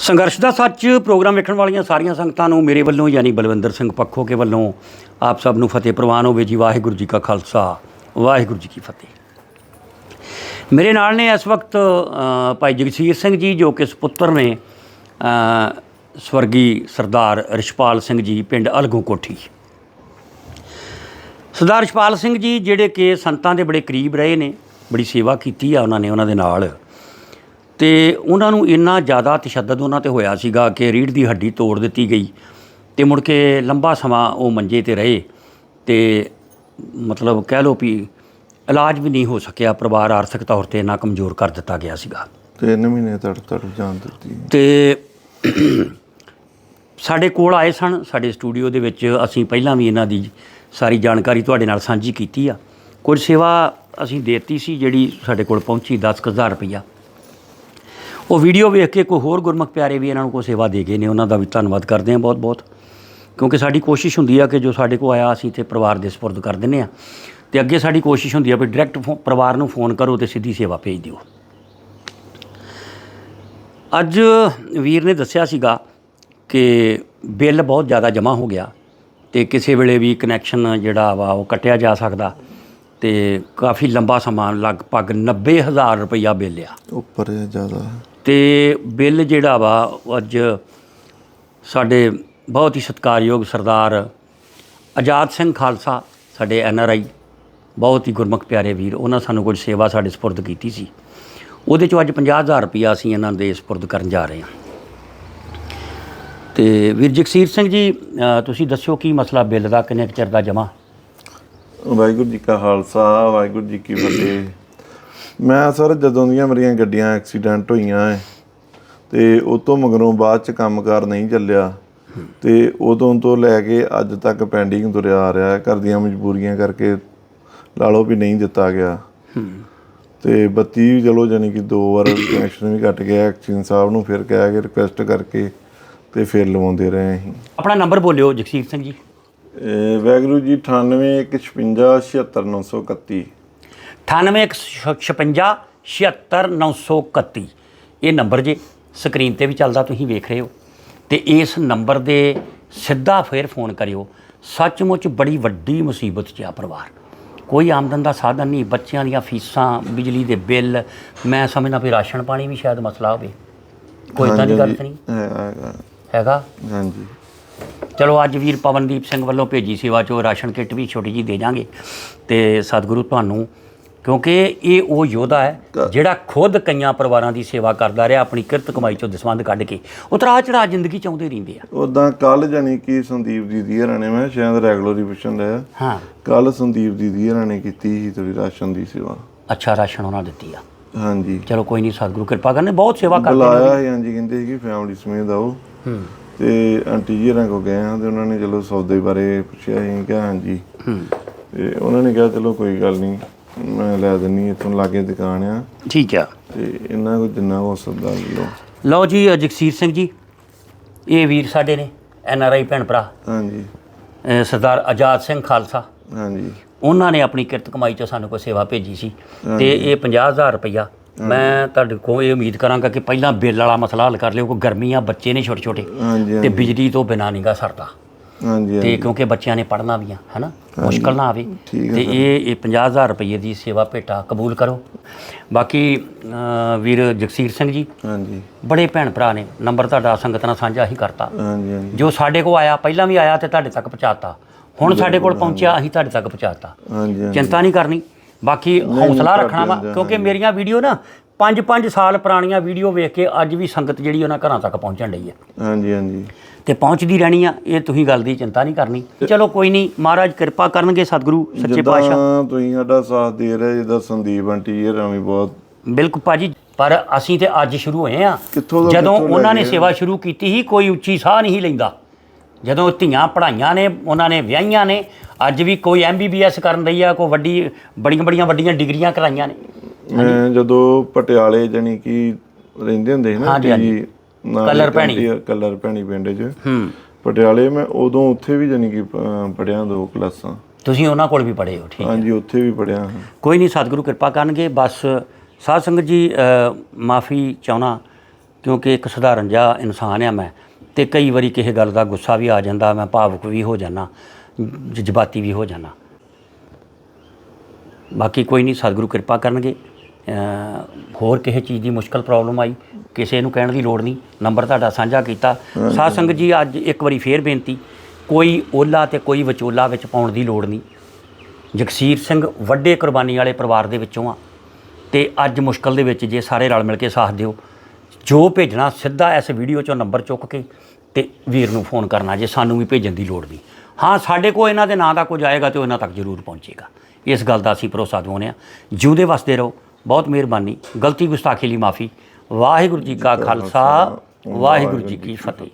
ਸੰਘਰਸ਼ ਦਾ ਸੱਚ, ਪ੍ਰੋਗਰਾਮ ਵੇਖਣ ਵਾਲੀਆਂ ਸਾਰੀਆਂ ਸੰਗਤਾਂ ਨੂੰ ਮੇਰੇ ਵੱਲੋਂ ਯਾਨੀ ਬਲਵਿੰਦਰ ਸਿੰਘ ਪੱਖੋ ਕੇ ਵੱਲੋਂ ਆਪ ਸਭ ਨੂੰ ਫਤਿਹ ਪ੍ਰਵਾਨ ਹੋਵੇ ਜੀ, ਵਾਹਿਗੁਰੂ ਜੀ ਕਾ ਖਾਲਸਾ, ਵਾਹਿਗੁਰੂ ਜੀ ਕੀ ਫਤਿਹ। ਮੇਰੇ ਨਾਲ ਨੇ ਇਸ ਵਕਤ ਭਾਈ ਜਗਸੀਰ ਸਿੰਘ ਜੀ ਜੋ ਕਿ ਸੁਪੁੱਤਰ ਨੇ ਸਵਰਗੀ ਸਰਦਾਰ ਰਿਸ਼ਪਾਲ ਸਿੰਘ ਜੀ, ਪਿੰਡ ਅਲਗੋ ਕੋਠੀ। ਸਰਦਾਰ ਰਿਸ਼ਪਾਲ ਸਿੰਘ ਜੀ ਜਿਹੜੇ ਕਿ ਸੰਤਾਂ ਦੇ ਬੜੇ ਕਰੀਬ ਰਹੇ ਨੇ, ਬੜੀ ਸੇਵਾ ਕੀਤੀ ਆ ਉਹਨਾਂ ਨੇ, ਉਹਨਾਂ ਦੇ ਨਾਲ। ਤੇ ਉਹਨਾਂ ਨੂੰ ਇੰਨਾ ਜ਼ਿਆਦਾ ਤਸ਼ੱਦਦ ਉਹਨਾਂ ਤੇ ਹੋਇਆ ਸੀਗਾ ਕਿ ਰੀੜ੍ਹ ਦੀ ਹੱਡੀ ਤੋੜ ਦਿੱਤੀ ਗਈ ਤੇ ਮੁੜ ਕੇ ਲੰਬਾ ਸਮਾਂ ਉਹ ਮੰਜੇ ਤੇ ਰਹੇ ਤੇ ਮਤਲਬ ਕਹਿ ਲਓ ਵੀ ਇਲਾਜ ਵੀ ਨਹੀਂ ਹੋ ਸਕਿਆ ਪਰਿਵਾਰ ਆਰਥਿਕ ਤੌਰ ਤੇ ਇੰਨਾ ਕਮਜ਼ੋਰ ਕਰ ਦਿੱਤਾ ਗਿਆ ਸੀਗਾ। ਤਿੰਨ ਮਹੀਨੇ ਤੜ ਤੜ ਜਾਣ ਦਿੱਤੀ। ਤੇ ਸਾਡੇ ਕੋਲ ਆਏ ਸਨ ਸਾਡੇ ਸਟੂਡੀਓ ਦੇ ਵਿੱਚ ਅਸੀਂ ਪਹਿਲਾਂ ਵੀ ਇਹਨਾਂ ਦੀ ਸਾਰੀ ਜਾਣਕਾਰੀ ਤੁਹਾਡੇ ਨਾਲ ਸਾਂਝੀ ਕੀਤੀ ਆ। ਕੁਝ ਸੇਵਾ ਅਸੀਂ ਦੇਤੀ ਸੀ ਜਿਹੜੀ ਸਾਡੇ ਕੋਲ ਪਹੁੰਚੀ 10000 ਰੁਪਈਆ। ਉਹ ਵੀਡੀਓ ਵੇਖ ਕੇ ਕੋਈ ਹੋਰ ਗੁਰਮੁਖ ਪਿਆਰੇ ਵੀ ਇਹਨਾਂ ਨੂੰ ਕੋਈ ਸੇਵਾ ਦੇ ਗਏ ਨੇ, ਉਹਨਾਂ ਦਾ ਵੀ ਧੰਨਵਾਦ ਕਰਦੇ ਹਾਂ ਬਹੁਤ ਬਹੁਤ ਕਿਉਂਕਿ ਸਾਡੀ ਕੋਸ਼ਿਸ਼ ਹੁੰਦੀ ਆ ਕਿ ਜੋ ਸਾਡੇ ਕੋਲ ਆਇਆ, ਅਸੀਂ ਤੇ ਪਰਿਵਾਰ ਦੇ ਸਪੁਰਦ ਕਰ ਦਿੰਨੇ ਆ ਤੇ ਅੱਗੇ ਸਾਡੀ ਕੋਸ਼ਿਸ਼ ਹੁੰਦੀ ਆ ਵੀ ਡਾਇਰੈਕਟ ਪਰਿਵਾਰ ਨੂੰ ਫੋਨ ਕਰੋ ਤੇ ਸਿੱਧੀ ਸੇਵਾ ਭੇਜ ਦਿਓ। ਅੱਜ ਵੀਰ ਨੇ ਦੱਸਿਆ ਸੀਗਾ ਕਿ ਬਿੱਲ ਬਹੁਤ ਜ਼ਿਆਦਾ ਜਮ੍ਹਾਂ ਹੋ ਗਿਆ ਤੇ ਕਿਸੇ ਵੇਲੇ ਵੀ ਕਨੈਕਸ਼ਨ ਜਿਹੜਾ ਵਾ ਉਹ ਕੱਟਿਆ ਜਾ ਸਕਦਾ ਤੇ ਕਾਫੀ ਲੰਬਾ ਸਮਾਂ, ਲਗਭਗ 90000 ਰੁਪਈਆ ਬਿੱਲ ਆ। ਉੱਪਰ ਜ਼ਿਆਦਾ। ਤੇ ਬਿੱਲ ਜਿਹੜਾ ਵਾ ਉਹ ਅੱਜ ਸਾਡੇ ਬਹੁਤ ਹੀ ਸਤਿਕਾਰਯੋਗ ਸਰਦਾਰ ਆਜ਼ਾਦ ਸਿੰਘ ਖਾਲਸਾ, ਸਾਡੇ ਐਨ ਆਰ ਆਈ, ਬਹੁਤ ਹੀ ਗੁਰਮੁਖ ਪਿਆਰੇ ਵੀਰ, ਉਹਨਾਂ ਸਾਨੂੰ ਕੁਝ ਸੇਵਾ ਸਾਡੇ ਸਪੁਰਦ ਕੀਤੀ ਸੀ। ਉਹਦੇ ਚੋਂ ਅੱਜ 50000 ਰੁਪਇਆ ਅਸੀਂ ਇਹਨਾਂ ਦੇ ਸਪੁਰਦ ਕਰਨ ਜਾ ਰਹੇ ਹਾਂ। ਤੇ ਵੀਰ ਜਗਸੀਰ ਸਿੰਘ ਜੀ ਤੁਸੀਂ ਦੱਸਿਓ ਕੀ ਮਸਲਾ ਬਿੱਲ ਦਾ, ਕਿੰਨੇ ਕੁ ਚਿਰ ਦਾ ਜਮਾ ਵਾਹਿਗੁਰੂ ਜੀ ਕਾ ਖਾਲਸਾ, ਵਾਹਿਗੁਰੂ ਜੀ ਕੀ ਫਤਿਹ। ਮੈਂ ਸਰ ਜਦੋਂ ਦੀਆਂ ਮੇਰੀਆਂ ਗੱਡੀਆਂ ਐਕਸੀਡੈਂਟ ਹੋਈਆਂ ਐ ਤੇ ਉਹ ਤੋਂ ਮਗਰੋਂ ਬਾਅਦ ਚ ਕੰਮਕਾਰ ਨਹੀਂ ਚੱਲਿਆ ਤੇ ਉਦੋਂ ਤੋਂ ਲੈ ਕੇ ਅੱਜ ਤੱਕ ਪੈਂਡਿੰਗ ਤੁਰਿਆ ਆ ਰਿਹਾ ਹੈ ਘਰ ਦੀਆਂ ਮਜਬੂਰੀਆਂ ਕਰਕੇ ਲਾ ਲਓ ਵੀ ਨਹੀਂ ਦਿੱਤਾ ਗਿਆ। ਤੇ ਬੱਤੀ ਵੀ ਚਲੋ ਜਾਨੀ ਕਿ ਦੋ ਵਾਰ ਕਨੈਕਸ਼ਨ ਵੀ ਕੱਟ ਗਿਆ ਐਕਸੀਨ ਸਾਹਿਬ ਨੂੰ ਫਿਰ ਕਹਿ ਕੇ ਰਿਕੁਐਸਟ ਕਰਕੇ ਤੇ ਫਿਰ ਲਵਾਉਂਦੇ ਰਹੇ ਅਸੀਂ। ਆਪਣਾ ਨੰਬਰ ਬੋਲਿਓ ਜਗਸੀਰ ਸਿੰਘ ਜੀ। ਇਹ ਵਾਹਿਗੁਰੂ ਜੀ 9815676931 9856576931 ਇਹ ਨੰਬਰ ਜੇ ਸਕਰੀਨ ਤੇ ਵੀ ਚੱਲਦਾ ਤੁਸੀਂ ਵੇਖ ਰਹੇ ਹੋ। ਤੇ ਇਸ ਨੰਬਰ ਦੇ ਸਿੱਧਾ ਫੇਰ ਫੋਨ ਕਰਿਓ। ਸੱਚਮੁੱਚ ਬੜੀ ਵੱਡੀ ਮੁਸੀਬਤ 'ਚ ਆ ਪਰਿਵਾਰ। ਕੋਈ ਆਮਦਨ ਦਾ ਸਾਧਨ ਨਹੀਂ ਬੱਚਿਆਂ ਦੀਆਂ ਫੀਸਾਂ ਬਿਜਲੀ ਦੇ ਬਿੱਲ। ਮੈਂ ਸਮਝਦਾ ਵੀ ਰਾਸ਼ਨ ਪਾਣੀ ਵੀ ਸ਼ਾਇਦ ਮਸਲਾ ਹੋਵੇ। ਕੋਈ ਤਾਂ ਦੀ ਗੱਲ ਨਹੀਂ ਹੈਗਾ? ਹਾਂਜੀ। ਚਲੋ ਅੱਜ ਵੀਰ ਪਵਨਦੀਪ ਸਿੰਘ ਵੱਲੋਂ ਭੇਜੀ ਸੇਵਾ ਚੋਂ ਰਾਸ਼ਨ ਕਿੱਟ ਵੀ ਛੋਟੀ ਜੀ ਦੇ ਜਾਾਂਗੇ। ਤੇ ਸਤਿਗੁਰੂ ਤੁਹਾਨੂੰ ਕਿਉਂਕਿ ਇਹ ਉਹ ਯੋਧਾ ਹੈ ਜਿਹੜਾ ਖੁਦ ਕਈਆਂ ਪਰਿਵਾਰਾਂ ਦੀ ਸੇਵਾ ਕਰਦਾ ਰਿਹਾ ਆਪਣੀ ਕਿਰਤ ਕਮਾਈ ਚੋਂ ਦਸਵੰਧ ਕੱਢ ਕੇ। ਉਤਰਾ ਚੜਾ ਜ਼ਿੰਦਗੀ ਚਾਹੁੰਦੇ ਰਹਿੰਦੇ ਆ। ਉਦਾਂ ਕੱਲ ਜਾਨੀ ਕਿ ਸੰਦੀਪ ਦੀਦੀ ਹਰਾਂ ਨੇ ਮੈਂ ਸ਼ਾਇਦ ਰੈਗੂਲਰ ਹੀ ਪੁੱਛਣ ਲਿਆ ਹਾਂ। ਕੱਲ ਸੰਦੀਪ ਦੀਦੀ ਹਰਾਂ ਨੇ ਕੀਤੀ ਸੀ ਥੋੜੀ ਰਾਸ਼ਨ ਦੀ ਸੇਵਾ। ਅੱਛਾ ਰਾਸ਼ਨ ਉਹਨਾਂ ਦਿੱਤੀ ਆ। ਹਾਂਜੀ। ਚਲੋ ਕੋਈ ਨਹੀਂ ਸਤਿਗੁਰੂ ਕਿਰਪਾ ਕਰਨੇ ਬਹੁਤ ਸੇਵਾ ਕਰਦੇ ਨੇ। ਬੁਲਾਇਆ ਸੀ ਹਾਂਜੀ ਕਹਿੰਦੇ ਸੀ ਕਿ ਫੈਮਿਲੀ ਸਮੇਤ ਆਓ। ਹੂੰ। ਤੇ ਆਂਟੀ ਜੀ ਕੋ ਗਏ ਹਾਂ ਤੇ ਉਹਨਾਂ ਨੇ ਚਲੋ ਸੌਦੇ ਬਾਰੇ ਪੁੱਛਿਆ ਸੀ ਕਿ ਹਾਂਜੀ। ਹੂੰ। ਤੇ ਉਹਨਾਂ ਨੇ ਕਿਹਾ ਚਲੋ ਕੋਈ ਗੱਲ ਨਹੀਂ। ਮੈਂ ਲੈ ਦਿੰਨੀ ਇੱਥੋਂ ਲਾਗੇ ਦੁਕਾਨ ਆ। ਠੀਕ ਆ। ਤੇ ਇਹਨਾਂ ਕੋ ਜਿੰਨਾ ਹੋ ਸਕਦਾ ਲਓ। ਲਓ ਜੀ ਅ, ਜਗਸੀਰ ਸਿੰਘ ਜੀ ਇਹ ਵੀਰ ਸਾਡੇ ਨੇ ਐਨ ਆਰ ਆਈ ਭੈਣ ਭਰਾ। ਹਾਂਜੀ। ਸਰਦਾਰ ਆਜ਼ਾਦ ਸਿੰਘ ਖਾਲਸਾ। ਹਾਂਜੀ। ਉਹਨਾਂ ਨੇ ਆਪਣੀ ਕਿਰਤ ਕਮਾਈ ਚੋਂ ਸਾਨੂੰ ਕੋਈ ਸੇਵਾ ਭੇਜੀ ਸੀ। ਤੇ ਇਹ 50000 ਰੁਪਇਆ ਮੈਂ ਤੁਹਾਡੇ ਕੋਲ ਇਹ ਉਮੀਦ ਕਰਾਂਗਾ ਕਿ ਪਹਿਲਾਂ ਬਿੱਲ ਵਾਲਾ ਮਸਲਾ ਹੱਲ ਕਰ ਲਿਓ ਕੋਈ ਗਰਮੀਆਂ ਬੱਚੇ ਨੇ ਛੋਟੇ ਛੋਟੇ ਹਾਂਜੀ ਤੇ ਬਿਜਲੀ ਤੋਂ ਬਿਨਾਂ ਨਹੀਂਗਾ ਸਰਦਾ। ਹਾਂਜੀ ਤੇ ਕਿਉਂਕਿ ਬੱਚਿਆਂ ਨੇ ਪੜ੍ਹਨਾ ਵੀ ਆ ਹਨਾ? ਮੁਸ਼ਕਲ ਨਾ ਆਵੇ। ਤੇ ਇਹ ਇਹ 50000 ਰੁਪਏ ਦੀ ਸੇਵਾ ਭੇਟਾ ਕਬੂਲ ਕਰੋ। ਬਾਕੀ ਵੀਰ ਜਗਸੀਰ ਸਿੰਘ ਜੀ ਹਾਂਜੀ। ਬੜੇ ਭੈਣ ਭਰਾ ਨੇ ਨੰਬਰ ਤੁਹਾਡਾ ਸੰਗਤ ਨਾਲ ਸਾਂਝਾ ਹੀ ਕਰਤਾ। ਹਾਂਜੀ ਹਾਂਜੀ। ਜੋ ਸਾਡੇ ਕੋਲ ਆਇਆ ਪਹਿਲਾਂ ਵੀ ਆਇਆ ਤੇ ਤੁਹਾਡੇ ਤੱਕ ਪਹੁੰਚਾਤਾ। ਹੁਣ ਸਾਡੇ ਕੋਲ ਪਹੁੰਚਿਆ ਅਸੀਂ ਤੁਹਾਡੇ ਤੱਕ ਪਹੁੰਚਾਤਾ। ਹਾਂਜੀ ਚਿੰਤਾ ਨਹੀਂ ਕਰਨੀ। ਬਾਕੀ ਹੌਸਲਾ ਰੱਖਣਾ ਵਾ ਕਿਉਂਕਿ ਮੇਰੀਆਂ ਵੀਡੀਓ ਨਾ 5-5 ਸਾਲ ਪੁਰਾਣੀਆਂ ਵੀਡੀਓ ਵੇਖ ਕੇ ਅੱਜ ਵੀ ਸੰਗਤ ਜਿਹੜੀ ਉਹਨਾਂ ਘਰਾਂ ਤੱਕ ਪਹੁੰਚਣ ਡਈ ਹੈ। ਹਾਂਜੀ ਹਾਂਜੀ। ਤੇ ਪਹੁੰਚਦੀ ਰਹਿਣੀ ਆ ਇਹ ਤੁਸੀਂ ਗੱਲ ਦੀ ਚਿੰਤਾ ਨਹੀਂ ਕਰਨੀ। ਚਲੋ ਕੋਈ ਨਹੀਂ ਮਹਾਰਾਜ ਕਿਰਪਾ ਕਰਨਗੇ ਸਤਿਗੁਰੂ ਸੱਚੇ ਪਾਤਸ਼ਾਹ। ਜਿੱਦਾਂ ਤੁਸੀਂ ਸਾਡਾ ਸਾਥ ਦੇ ਰਹੇ ਜਿੱਦਾਂ ਸੰਦੀਪ ਆਂਟੀ ਇਹ ਵੀ ਬਹੁਤ ਬਿਲਕੁਲ ਭਾਜੀ ਪਰ ਅਸੀਂ ਤੇ ਅੱਜ ਸ਼ੁਰੂ ਹੋਏ ਆ। ਕਿੱਥੋਂ ਦਾ ਜਦੋਂ ਕਿੱਥੋਂ ਉਹਨਾਂ ਨੇ? ਸੇਵਾ ਸ਼ੁਰੂ ਕੀਤੀ ਸੀ ਕੋਈ ਉੱਚੀ ਸਾਹ ਨਹੀਂ ਲੈਂਦਾ। ਜਦੋਂ ਧੀਆਂ ਪੜ੍ਹਾਈਆਂ ਨੇ ਉਹਨਾਂ ਨੇ ਵਿਆਹੀਆਂ ਨੇ ਅੱਜ ਵੀ ਕੋਈ ਐਮਬੀਬੀਐਸ ਕਰਨ ਰਹੀ ਆ ਕੋਈ ਵੱਡੀ ਬੜੀਆਂ ਬੜੀਆਂ ਵੱਡੀਆਂ ਡਿਗਰੀਆਂ ਕਰਾਈਆਂ ਨੇ। ਮੈਂ ਜਦੋਂ ਪਟਿਆਲੇ ਜਾਨੀ ਕਿ ਰਹਿੰਦੇ ਹੁੰਦੇ ਸੀ ਨਾ ਹਾਂਜੀ, ਹਾਂਜੀ। ਜੀ, ਕਲਰ ਭੈਣੀ। ਕਲਰ ਭੈਣੀ ਪਿੰਡ 'ਚ। ਹੂੰ। ਪਟਿਆਲੇ ਮੈਂ ਉਦੋਂ ਉੱਥੇ ਵੀ ਜਾਨੀ ਕਿ ਪੜ੍ਹਿਆ ਦੋ ਕਲਾਸਾਂ। ਤੁਸੀਂ ਉਹਨਾਂ ਕੋਲ ਵੀ ਪੜ੍ਹੇ ਹੋ ਠੀਕ ਹਾਂਜੀ ਉੱਥੇ ਵੀ ਪੜ੍ਹਿਆ ਹਾਂ। ਕੋਈ ਨਹੀਂ ਸਤਿਗੁਰੂ ਕਿਰਪਾ ਕਰਨਗੇ। ਬਸ ਸਾਧ ਸੰਗਤ ਜੀ ਮਾਫੀ ਚਾਹਣਾ ਕਿਉਂਕਿ ਇੱਕ ਸਧਾਰਨ ਜਿਹਾ ਇਨਸਾਨ ਆ ਮੈਂ ਤੇ ਕਈ ਵਾਰੀ ਕਿਸੇ ਗੱਲ ਦਾ ਗੁੱਸਾ ਵੀ ਆ ਜਾਂਦਾ ਮੈਂ ਭਾਵੁਕ ਵੀ ਹੋ ਜਾਂਦਾ ਜਜ਼ਬਾਤੀ ਵੀ ਹੋ ਜਾਂਦਾ। ਬਾਕੀ ਕੋਈ ਨਹੀਂ ਸਤਿਗੁਰੂ ਕਿਰਪਾ ਕਰਨਗੇ। ਅ, ਹੋਰ ਕਿਸੇ ਚੀਜ਼ ਦੀ ਮੁਸ਼ਕਲ ਪ੍ਰੋਬਲਮ ਆਈ ਕਿਸੇ ਨੂੰ ਕਹਿਣ ਦੀ ਲੋੜ ਨਹੀਂ ਨੰਬਰ ਤੁਹਾਡਾ ਸਾਂਝਾ ਕੀਤਾ। ਸਾਧ ਸੰਗਤ ਜੀ ਅੱਜ ਇੱਕ ਵਾਰੀ ਫੇਰ ਬੇਨਤੀ ਕੋਈ ਓਲਾ ਤੇ ਕੋਈ ਵਿਚੋਲਾ ਵਿੱਚ ਪਾਉਣ ਦੀ ਲੋੜ ਨਹੀਂ। ਜਗਸੀਰ ਸਿੰਘ ਵੱਡੇ ਕੁਰਬਾਨੀ ਵਾਲੇ ਪਰਿਵਾਰ ਦੇ ਵਿੱਚੋਂ ਆ। ਤੇ ਅੱਜ ਮੁਸ਼ਕਲ ਦੇ ਵਿੱਚ ਜੇ ਸਾਰੇ ਰਲ ਮਿਲ ਕੇ ਸਾਥ ਦਿਓ ਜੋ ਭੇਜਣਾ ਸਿੱਧਾ ਇਸ ਵੀਡੀਓ ਚੋਂ ਨੰਬਰ ਚੁੱਕ ਕੇ ਤੇ ਵੀਰ ਨੂੰ ਫੋਨ ਕਰਨਾ ਜੇ ਸਾਨੂੰ ਵੀ ਭੇਜਣ ਦੀ ਲੋੜ ਨਹੀਂ। ਹਾਂ ਸਾਡੇ ਕੋਲ ਇਹਨਾਂ ਦੇ ਨਾਂ ਦਾ ਕੁਝ ਆਏਗਾ ਤੇ ਉਹ ਇਹਨਾਂ ਤੱਕ ਜ਼ਰੂਰ ਪਹੁੰਚੇਗਾ। ਇਸ ਗੱਲ ਦਾ ਅਸੀਂ ਭਰੋਸਾ ਦਿਵਾਉਂਦੇ ਹਾਂ। ਜਿਉਂਦੇ ਵਸਦੇ ਰਹੋ। ਬਹੁਤ ਮਿਹਰਬਾਨੀ ਗਲਤੀ ਗੁਸਤਾਖੀ ਲਈ ਮਾਫੀ। ਵਾਹਿਗੁਰੂ ਜੀ ਕਾ ਖਾਲਸਾ ਵਾਹਿਗੁਰੂ ਜੀ ਕੀ ਫਤਿਹ।